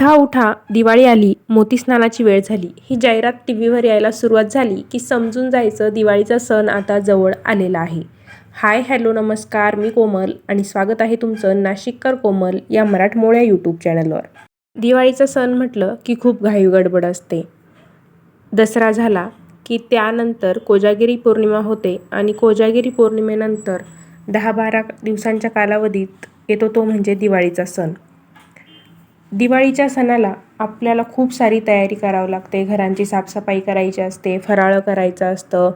उठा उठा दिवाळी आली मोती स्नानाची वेळ झाली. ही जाहिरात टी व्हीवर यायला सुरुवात झाली की समजून जायचं दिवाळीचा सण आता जवळ आलेला आहे. हाय हॅलो नमस्कार मी कोमल आणि स्वागत आहे तुमचं नाशिककर कोमल या मराठमोळ्या यूट्यूब चॅनलवर. दिवाळीचा सण म्हटलं की खूप घाई गडबड असते. दसरा झाला की त्यानंतर कोजागिरी पौर्णिमा होते आणि कोजागिरी पौर्णिमेनंतर दहा बारा दिवसांच्या कालावधीत येतो तो म्हणजे दिवाळीचा सण. दिवाळीच्या सणाला आपल्याला खूप सारी तयारी करावी लागते. घरांची साफसफाई करायची असते फराळं करायचं असतं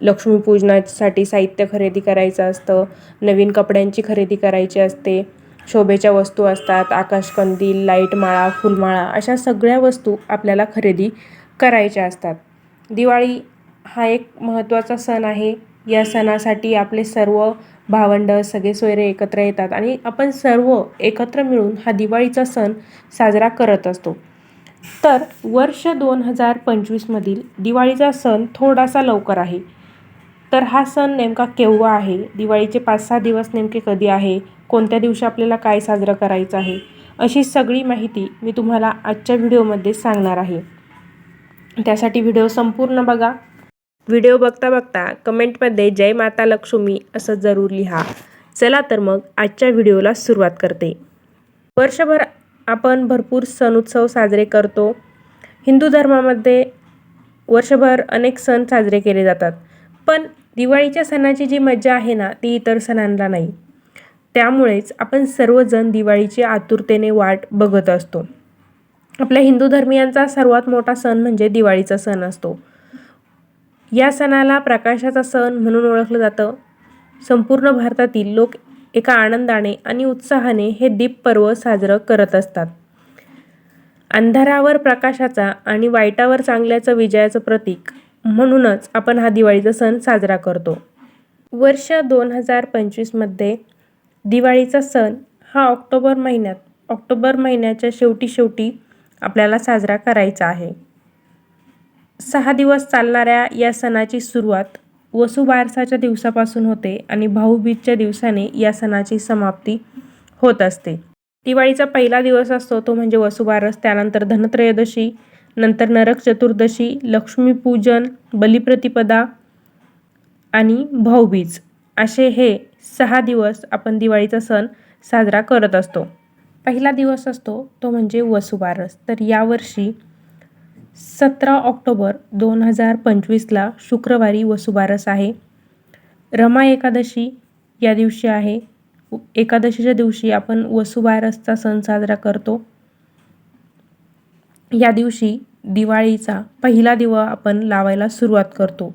लक्ष्मीपूजनासाठी साहित्य खरेदी करायचं असतं नवीन कपड्यांची खरेदी करायची असते शोभेच्या वस्तू असतात आकाशकंदील लाइट माळा फुलमाळा अशा सगळ्या वस्तू आपल्याला खरेदी करायच्या असतात. दिवाळी हा एक महत्त्वाचा सण आहे. या सणासाठी आपले सर्व भावंड सगळे सोयरे एकत्र येतात आणि आपण सर्व एकत्र मिळून हा दिवाळीचा सण साजरा करत असतो. तर वर्ष दोन हजार पंचवीसमधील दिवाळीचा सण थोडासा लवकर आहे. तर हा सण नेमका केव्हा आहे? दिवाळीचे पाच सहा दिवस नेमके कधी आहे? कोणत्या दिवशी आपल्याला काय साजरं करायचं आहे? अशी सगळी माहिती मी तुम्हाला आजच्या व्हिडिओमध्ये सांगणार आहे. त्यासाठी व्हिडिओ संपूर्ण बघा. व्हिडिओ बघता बघता कमेंटमध्ये जय माता लक्ष्मी असं जरूर लिहा. चला तर मग आजच्या व्हिडिओला सुरुवात करते. वर्षभर आपण भरपूर सण उत्सव साजरे करतो. हिंदू धर्मामध्ये वर्षभर अनेक सण साजरे केले जातात. पण दिवाळीच्या सणाची जी मजा आहे ना ती इतर सणांना नाही. त्यामुळेच आपण सर्वजण दिवाळीची आतुरतेने वाट बघत असतो. आपल्या हिंदू धर्मियांचा सर्वात मोठा सण म्हणजे दिवाळीचा सण असतो. या सणाला प्रकाशाचा सण म्हणून ओळखलं जातं. संपूर्ण भारतातील लोक एका आनंदाने आणि उत्साहाने हे दीप पर्व साजरं करत असतात. अंधारावर प्रकाशाचा आणि वाईटावर चांगल्याचं विजयाचं प्रतीक म्हणूनच आपण हा दिवाळीचा सण साजरा करतो. वर्ष दोन हजार पंचवीसमध्ये दिवाळीचा सण हा ऑक्टोबर महिन्यात ऑक्टोबर महिन्याच्या शेवटी शेवटी आपल्याला साजरा करायचा आहे. सहा दिवस चालणाऱ्या या सणाची सुरुवात वसुबारसाच्या दिवसापासून होते आणि भाऊबीजच्या दिवसाने या सणाची समाप्ती होत असते. दिवाळीचा पहिला दिवस असतो तो म्हणजे वसुबारस त्यानंतर धनत्रयोदशी नंतर नरक चतुर्दशी लक्ष्मीपूजन बलिप्रतिपदा आणि भाऊबीज असे हे सहा दिवस आपण दिवाळीचा सण साजरा करत असतो. पहिला दिवस असतो तो म्हणजे वसुबारस. तर यावर्षी सतरा ऑक्टोबर दोन हजार पंचवीसला शुक्रवारी वसुबारस आहे. रमा एकादशी या दिवशी आहे. एकादशीच्या दिवशी आपण वसुबारसचा सण साजरा करतो. या दिवशी दिवाळीचा पहिला दिवा आपण लावायला सुरुवात करतो.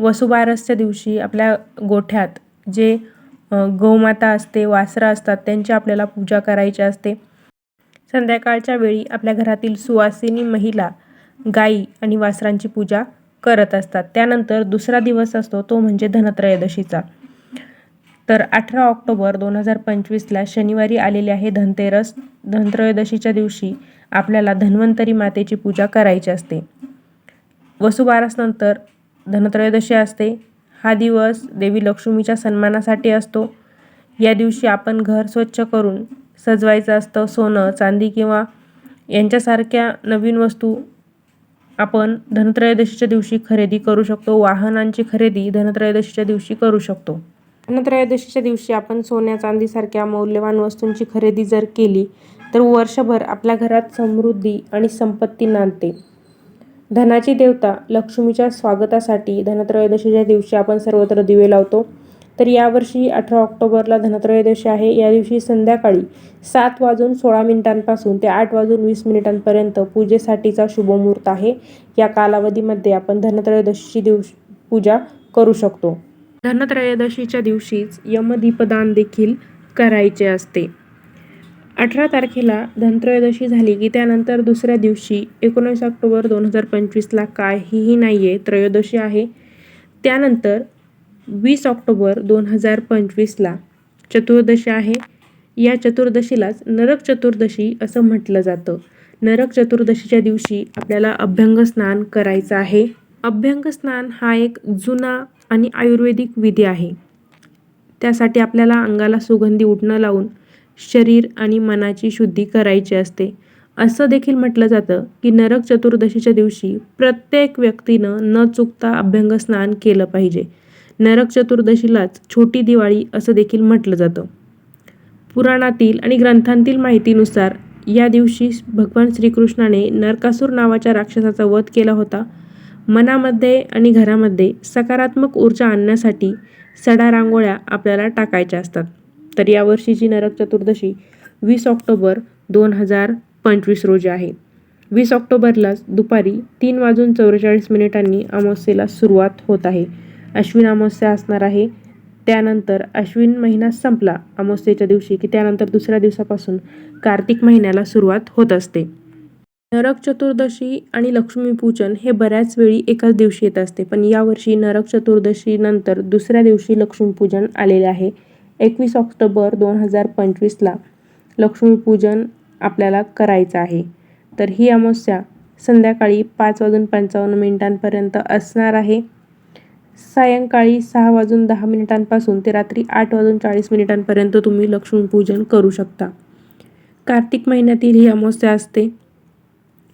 वसुबारसच्या दिवशी आपल्या गोठ्यात जे गोमाता असते वासरं असतात त्यांची आपल्याला पूजा करायची असते. संध्याकाळच्या वेळी आपल्या घरातील सुवासिनी महिला गाई आणि वासरांची पूजा करत असतात. त्यानंतर दुसरा दिवस असतो तो म्हणजे धनत्रयोदशीचा. तर अठरा ऑक्टोबर दोन हजार पंचवीसला शनिवारी आलेले आहे धनतेरस. धनत्रयोदशीच्या दिवशी आपल्याला धन्वंतरी मातेची पूजा करायची असते. वसुबारसनंतर धनत्रयोदशी असते. हा दिवस देवी लक्ष्मीच्या सन्मानासाठी असतो. या दिवशी आपण घर स्वच्छ करून सजवायचं असतं सोनं चांदी किंवा यांच्यासारख्या नवीन वस्तू आपण धनत्रयोदशीच्या दिवशी खरेदी करू शकतो. वाहनांची खरेदी धनत्रयोदशीच्या दिवशी करू शकतो. धनत्रयोदशीच्या दिवशी आपण सोन्या चांदीसारख्या मौल्यवान वस्तूंची खरेदी जर केली तर वर्षभर आपल्या घरात समृद्धी आणि संपत्ती नांदते. धनाची देवता लक्ष्मीच्या स्वागतासाठी धनत्रयोदशीच्या दिवशी आपण सर्वत्र दिवे लावतो. तर यावर्षी अठरा ऑक्टोबरला धनत्रयोदशी आहे. या दिवशी संध्याकाळी सात वाजून सोळा मिनिटांपासून ते आठ वाजून वीस मिनिटांपर्यंत पूजेसाठीचा शुभमुहूर्त आहे. या कालावधीमध्ये आपण धनत्रयोदशीची दिवस पूजा करू शकतो. धनत्रयोदशीच्या दिवशीच यमदीपदान देखील करायचे असते. अठरा तारखेला धनत्रयोदशी झाली की त्यानंतर दुसऱ्या दिवशी एकोणीस ऑक्टोबर दोन हजार पंचवीसला काहीही नाही आहे त्रयोदशी आहे. त्यानंतर वीस ऑक्टोबर दोन हजार पंचवीसला चतुर्दशी आहे. या चतुर्दशीलाच नरक चतुर्दशी असं म्हटलं जातं. नरक चतुर्दशीच्या दिवशी आपल्याला अभ्यंग स्नान करायचं आहे. अभ्यंग स्नान हा एक जुना आणि आयुर्वेदिक विधी आहे. त्यासाठी आपल्याला अंगाला सुगंधी उठणं लावून शरीर आणि मनाची शुद्धी करायची असते. असं देखील म्हटलं जातं की नरक चतुर्दशीच्या दिवशी प्रत्येक व्यक्तीनं न चुकता अभ्यंग स्नान केलं पाहिजे. नरक चतुर्दशीलाच छोटी दिवाळी असं देखील म्हटलं जातं. पुराणातील आणि ग्रंथांतील माहितीनुसार या दिवशी भगवान श्रीकृष्णाने नरकासूर नावाच्या राक्षसाचा वध केला होता. मनामध्ये आणि घरामध्ये सकारात्मक ऊर्जा आणण्यासाठी सडा रांगोळ्या आपल्याला टाकायच्या असतात. तर यावर्षीची नरक चतुर्दशी वीस ऑक्टोबर दोन हजार पंचवीस रोजी आहे. वीस ऑक्टोबरलाच दुपारी तीन वाजून चौवेचाळीस मिनिटांनी अमावस्येला सुरुवात होत आहे. अश्विन अमावस्या असणार आहे. त्यानंतर अश्विन महिना संपला अमावस्येच्या दिवशी की त्यानंतर दुसऱ्या दिवसापासून कार्तिक महिन्याला सुरुवात होत असते. नरक चतुर्दशी आणि लक्ष्मीपूजन हे बऱ्याच वेळी एकाच दिवशी येत असते पण यावर्षी नरक चतुर्दशीनंतर दुसऱ्या दिवशी लक्ष्मीपूजन आलेले आहे. एकवीस ऑक्टोबर दोन हजार पंचवीसला लक्ष्मीपूजन आपल्याला करायचं आहे. तर ही अमावस्या संध्याकाळी पाच वाजून पंचावन्न मिनिटांपर्यंत असणार आहे. सायंकाळी सहा वाजून दहा मिनिटांपासून ते रात्री आठ वाजून चाळीस मिनिटांपर्यंत तुम्ही लक्ष्मीपूजन करू शकता. कार्तिक महिन्यातील ही अमावस्या असते.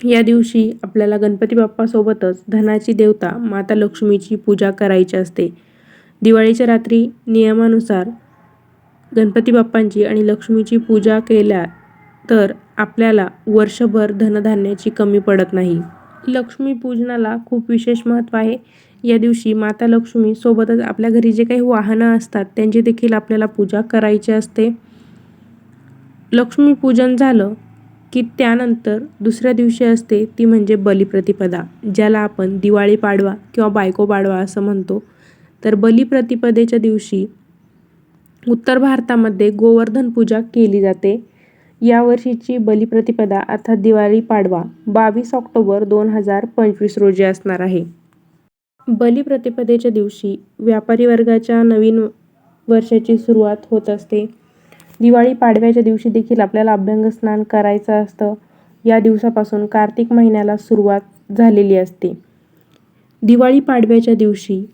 या दिवशी आपल्याला गणपती बाप्पासोबतच धनाची देवता माता लक्ष्मीची पूजा करायची असते. दिवाळीच्या रात्री नियमानुसार गणपती बाप्पांची आणि लक्ष्मीची पूजा केल्या तर आपल्याला वर्षभर धनधान्याची कमी पडत नाही. लक्ष्मीपूजनाला खूप विशेष महत्त्व आहे. या दिवशी माता लक्ष्मी सोबतच आपल्या घरी जे काही वाहनं असतात त्यांची देखील आपल्याला पूजा करायची असते. लक्ष्मीपूजन झालं की त्यानंतर दुसऱ्या दिवशी असते ती म्हणजे बलिप्रतिपदा ज्याला आपण दिवाळी पाडवा किंवा बायको पाडवा असं म्हणतो. तर बलिप्रतिपदेच्या दिवशी उत्तर भारतामध्ये गोवर्धन पूजा केली जाते. यावर्षीची बलिप्रतिपदा अर्थात दिवाळी पाडवा बावीस ऑक्टोबर दोन हजार पंचवीस रोजी असणार आहे. बलिप्रतिपदेच्या दिवशी व्यापारी वर्गाच्या नवीन वर्षाची सुरुवात होत असते. दिवाळी पाडव्याच्या दिवशी देखील आपल्याला अभ्यंग स्नान करायचं असतं. या दिवसापासून कार्तिक महिन्याला सुरुवात झालेली असते. दिवाळी पाडव्याच्या दिवशी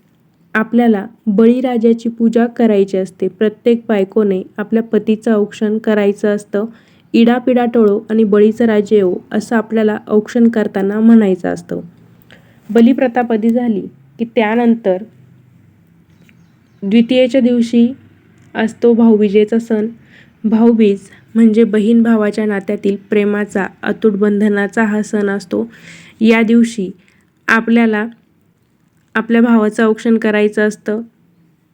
आपल्याला बळीराजाची पूजा करायची असते. प्रत्येक बायकोने आपल्या पतीचं औक्षण करायचं असतं. इडापिडा टोळो आणि बळीचं राजे येऊ असं आपल्याला औक्षण करताना म्हणायचं असतं. बलिप्रतापदी झाली. की त्यानंतर द्वितीयेच्या दिवशी असतो भाऊबीजेचा सण. भाऊबीज म्हणजे बहीण भावाच्या नात्यातील प्रेमाचा अतूट बंधनाचा हा सण असतो. या दिवशी आपल्याला आपल्या भावाचं औक्षण करायचं असतं.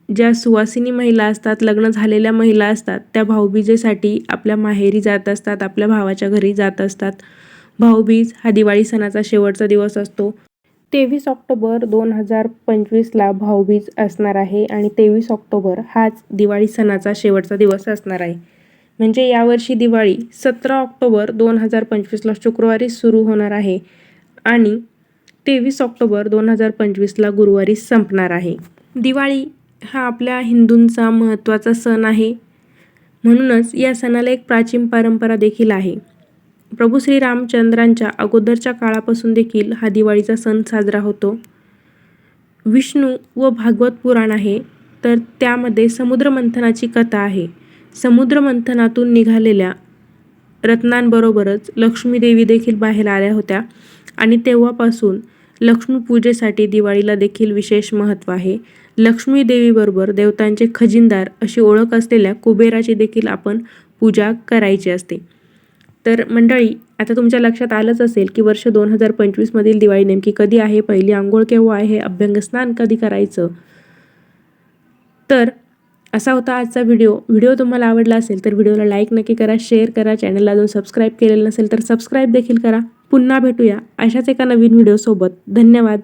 ज्या सुवासिनी महिला असतात लग्न झालेल्या महिला असतात त्या भाऊबीजेसाठी आपल्या माहेरी जात असतात आपल्या भावाच्या घरी जात असतात. भाऊबीज हा दिवाळी सणाचा शेवटचा दिवस असतो. तेवीस ऑक्टोबर दोन हजार पंचवीसला भाऊबीज असणार आहे आणि तेवीस ऑक्टोबर हाच दिवाळी सणाचा शेवटचा दिवस असणार आहे. म्हणजे यावर्षी दिवाळी सतरा ऑक्टोबर दोन हजार पंचवीसला शुक्रवारी सुरू होणार आहे आणि तेवीस ऑक्टोबर दोन हजार पंचवीसला गुरुवारी संपणार आहे. दिवाळी हा आपल्या हिंदूंचा महत्त्वाचा सण आहे. म्हणूनच या सणाला एक प्राचीन परंपरा देखील आहे. प्रभू श्रीरामचंद्रांच्या अगोदरच्या काळापासून देखील हा दिवाळीचा सण साजरा होतो. विष्णू व भागवत पुराण आहे तर त्यामध्ये समुद्रमंथनाची कथा आहे. समुद्रमंथनातून निघालेल्या रत्नांबरोबरच लक्ष्मीदेवी देखील बाहेर आल्या होत्या आणि तेव्हापासून लक्ष्मीपूजेसाठी दिवाळीला देखील विशेष महत्त्व आहे. लक्ष्मीदेवीबरोबर देवतांचे खजिनदार अशी ओळख असलेल्या कुबेराची देखील आपण पूजा करायची असते. तर मंडळी आता तुमच्या लक्षात आलंच असेल की वर्ष दोन हजार पंचवीसमधील दिवाळी नेमकी कधी आहे पहिली आंघोळ केव्हा आहे अभ्यंगस्नान कधी करायचं? तर असा होता आजचा व्हिडिओ. व्हिडिओ तुम्हाला आवडला असेल तर व्हिडिओला लाईक नक्की करा शेअर करा चॅनलला अजून सबस्क्राईब केलेलं नसेल तर सबस्क्राईब देखील करा. पुन्हा भेटूया अशाच एका नवीन व्हिडिओसोबत. धन्यवाद.